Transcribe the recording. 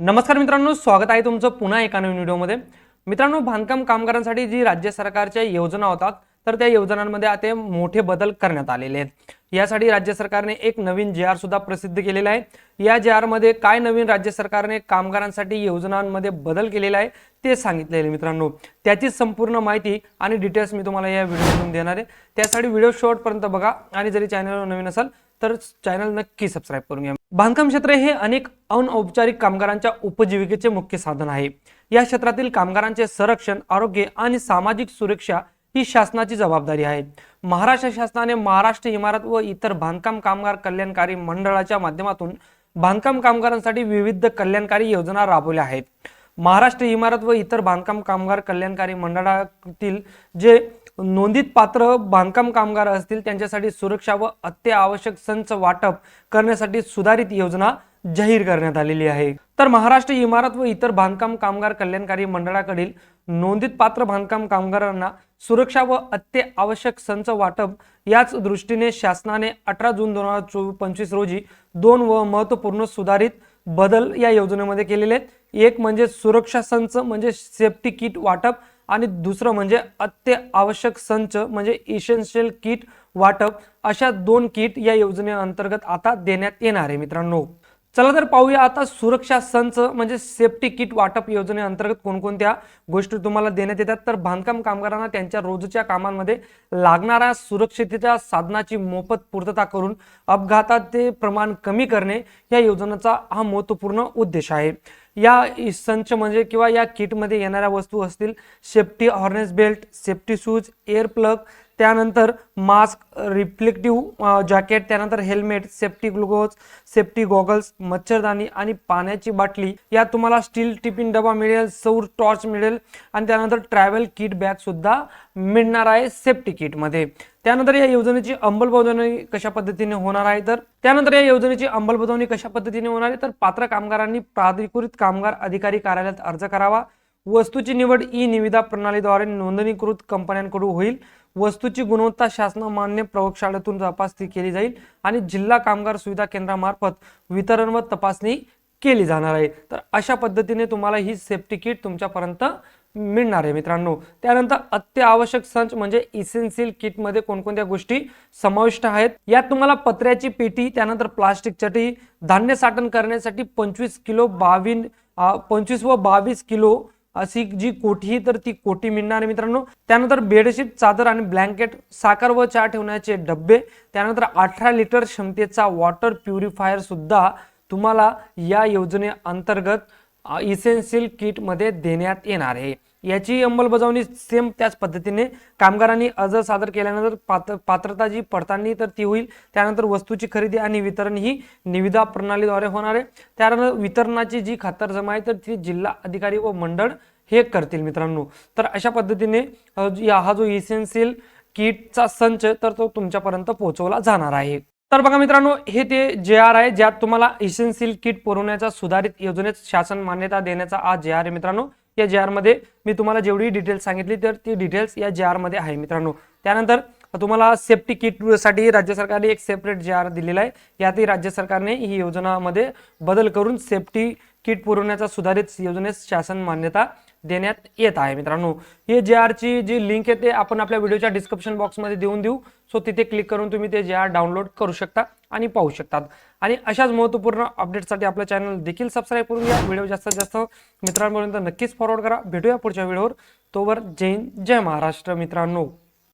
नमस्कार मित्रांनो स्वागत आहे तुमचं पुन्हा एका नवीन व्हिडिओमध्ये. मित्रांनो बांधकाम कामगारांसाठी जी राज्य सरकारच्या योजना होतात तर त्या योजनांमध्ये आता मोठे बदल करण्यात आलेले आहेत. यासाठी राज्य सरकारने एक नवीन जे आर सुद्धा प्रसिद्ध केलेला आहे. या जे आरमध्ये काय नवीन राज्य सरकारने कामगारांसाठी योजनांमध्ये बदल केलेला आहे ते सांगितलेले आहे मित्रांनो. त्याची संपूर्ण माहिती आणि डिटेल्स मी तुम्हाला या व्हिडिओमधून देणार आहे. त्यासाठी व्हिडिओ शेवटपर्यंत बघा आणि जरी चॅनलवर नवीन असाल तर चॅनल नक्की सबस्क्राईब करून घ्या. बांधकाम क्षेत्र हे अनेक अनौपचारिक कामगारांच्या उपजीविकेचे मुख्य साधन आहे. या क्षेत्रातील कामगारांचे संरक्षण आरोग्य आणि सामाजिक सुरक्षा ही शासनाची जबाबदारी आहे. महाराष्ट्र शासनाने महाराष्ट्र इमारत व इतर बांधकाम कामगार कल्याणकारी मंडळाच्या माध्यमातून बांधकाम कामगारांसाठी विविध कल्याणकारी योजना राबवल्या आहेत. महाराष्ट्र इमारत व इतर बांधकाम कामगार कल्याणकारी मंडळातील जे नोंदीत पात्र बांधकाम कामगार असतील त्यांच्यासाठी सुरक्षा व अत्यावश्यक संच वाटप करण्यासाठी सुधारित योजना जाहीर करण्यात आलेली आहे. तर महाराष्ट्र इमारत व इतर बांधकाम कामगार कल्याणकारी मंडळाकडील नोंदीत पात्र बांधकाम कामगारांना सुरक्षा व अत्यावश्यक संच वाटप याच दृष्टीने शासनाने अठरा जून दोन हजार चोवीस पंचवीस रोजी दोन व महत्त्वपूर्ण सुधारित बदल या योजनेमध्ये केलेले आहेत. एक म्हणजे सुरक्षा संच म्हणजे सेफ्टी किट वाटप आणि दुसरं म्हणजे अत्यावश्यक संच म्हणजे इसेन्शियल किट वाटप अशा दोन किट या योजनेअंतर्गत आता देण्यात येणार आहे मित्रांनो. चला तर पाहूया आता सुरक्षा संच म्हणजे सेफ्टी किट वाटप योजनेअंतर्गत कोणकोणत्या गोष्टी तुम्हाला देण्यात येतात. तर बांधकाम कामगारांना त्यांच्या रोजच्या कामांमध्ये लागणाऱ्या सुरक्षिततेच्या साधनाची मोफत पूर्तता करून अपघाताचे प्रमाण कमी करणे या योजनेचा हा महत्त्वपूर्ण उद्देश आहे. या संच म्हणजे किंवा या किटमध्ये येणाऱ्या वस्तू असतील safety harness belt safety shoes ear plug त्यानंतर मास्क रिफ्लेक्टिव्ह जॅकेट त्यानंतर helmet safety glucose safety goggles मच्छरदाणी आणि पाण्याची बाटली. या तुम्हाला स्टील टिफिन डबा मिळेल सौर टॉर्च मिळेल आणि त्यानंतर ट्रॅव्हल किट बॅगसुद्धा मिळणार आहे सेफ्टी किटमध्ये त्यानंतर या योजनेची अंमलबजावणी कशा पद्धतीने होणार आहे? तर त्यानंतर या योजनेची अंमलबजावणी कशा पद्धतीने होणार आहे? तर पात्र कामगारांनी प्राधिकृत कामगार अधिकारी कार्यालयात अर्ज करावा. वस्तूची निवड ई निविदा प्रणालीद्वारे नोंदणीकृत कंपन्यांकडून होईल. वस्तूची गुणवत्ता शासनामान्य प्रयोगशाळेतून तपासणी केली जाईल आणि जिल्हा कामगार सुविधा केंद्रामार्फत वितरण व तपासणी केली जाणार आहे. तर अशा पद्धतीने तुम्हाला ही सेफ्टी किट तुमच्यापर्यंत मिळणार आहे मित्रांनो. त्यानंतर अत्यावश्यक संच म्हणजे इसेन्शियल किटमध्ये कोणकोणत्या गोष्टी समाविष्ट आहेत? यात तुम्हाला पत्र्याची पेटी त्यानंतर प्लास्टिक चटी धान्य साठण करण्यासाठी पंचवीस किलो बावीन पंचवीस व बावीस किलो अशी जी कोठी तर ती कोठी मिळणार आहे मित्रांनो. त्यानंतर बेडशीट चादर आणि ब्लँकेट साखर व चहा ठेवण्याचे डब्बे त्यानंतर अठरा लिटर क्षमतेचा वॉटर प्युरिफायर सुद्धा तुम्हाला या योजनेअंतर्गत इसेन्शियल किटमध्ये देण्यात येणार आहे. याची अंमलबजावणी सेम त्याच पद्धतीने कामगारांनी अर्ज सादर केल्यानंतर पात्र पात्रता जी पडताळणी तर ती होईल त्यानंतर वस्तूची खरेदी आणि वितरण ही निविदा प्रणालीद्वारे होणार आहे. त्यानंतर वितरणाची जी खातरजमा आहे तर ती जिल्हा अधिकारी व मंडळ हे करतील मित्रांनो. तर अशा पद्धतीने हा जो इसेन्शियल किटचा संच तर तो तुमच्यापर्यंत पोहोचवला जाणार आहे. तर बघा मित्रांनो हे ते जे आर आहे ज्यात तुम्हाला इसेन्शियल किट पुरवण्याचा सुधारित योजनेत शासन मान्यता देण्याचा हा जे आर आहे मित्रांनो या जे मी तुम्हाला जेवढी डिटेल्स सांगितली तर ती डिटेल्स या जे आहे मित्रांनो. त्यानंतर तुम्हाला सेफ्टी किटसाठी राज्य सरकारने एक सेपरेट जे आर दिलेला आहे. यातही राज्य सरकारने ही योजनामध्ये बदल करून सेफ्टी किट पुरवण्याचा सुधारित योजनेस शासन मान्यता देण्यात येत आहे मित्रांनो. हे जे आरची जी लिंक आहे ते आपण आपल्या व्हिडिओच्या डिस्क्रिप्शन बॉक्समध्ये देऊन देऊ. सो तिथे क्लिक करून तुम्ही ते जे आर डाउनलोड करू शकता. आणि पाहू शकतात. आणि अशाच महत्त्वपूर्ण अपडेटसाठी आपलं चॅनल देखील सबस्क्राईब करून घ्या. व्हिडिओ जास्तीत जास्त मित्रांपर्यंत नक्कीच फॉरवर्ड करा. भेटूया पुढच्या व्हिडिओवर तोवर जय हिंद जय महाराष्ट्र मित्रांनो.